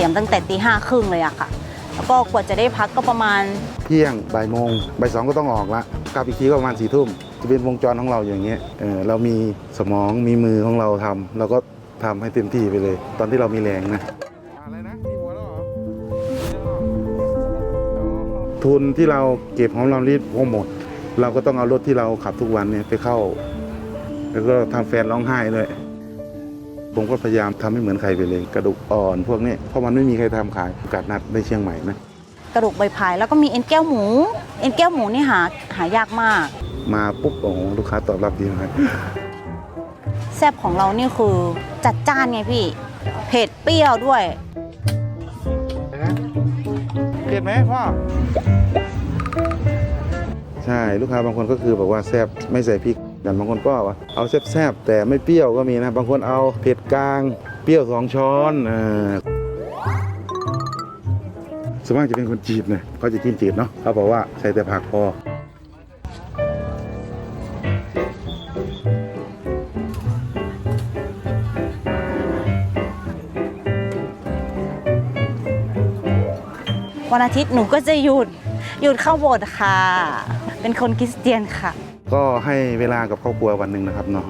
รียมตั้งแต่ตีห้าครึ่งเลยอะค่ะ แล้วก็กว่าจะได้พักก็ประมาณเที่ยงบ่ายโมงบ่ายสองก็ต้องออกละกลับอีกทีก็ประมาณสี่ทุ่มจะเป็นวงจรของเราอย่างเงี้ยเออเรามีสมองมีมือของเราทำเราก็ทำให้เต็มที่ไปเลย ตอนที่เรามีแรงนะ อะไรนะ มีหัวแล้วเหรอทุนที่เราเก็บของเรารีดหมด เราก็ต้องเอารถที่เราขับทุกวันเนี่ยไปเข้า แล้วก็ทำแฟนร้องไห้ด้วย ผมก็พยายามทำให้เหมือนใครไปเลย กระดูกอ่อนพวกนี้เพราะมันไม่มีใครทำขายโอกาสนัดในเชียงใหม่นะกระดูกใบพายแล้วก็มีเอ็นแก้วหมู เอ็นแก้วหมูนี่หาหายากมาก มาปุ๊บโอ้โหลูกค้าตอบรับดีมากแซ่บของเรานี่คือจัดจ้านไงพี่ เผ็ดเปรี้ยวด้วยเผ็ดไหมพ่อใช่ลูกค้าบางคนก็คือบอกว่าแซบไม่ใส่พริก กันบางคนก็ว่าเอาแซบๆแต่ไม่เปรี้ยวก็มีนะ บางคนเอาเผ็ดกลาง เปรี้ยวสองช้อนอ่าส่วนมากจะเป็นคนจีบเนะเขาจะกินจีบเนาะเขาบอกว่าใส่แต่ผักพอวันอาทิตย์หนูก็จะหยุดหยุดเข้าโบสถ์ค่ะ เป็นคนคริสเตียนค่ะ ก็ให้เวลากับครอบครัววันหนึ่งนะครับเนาะ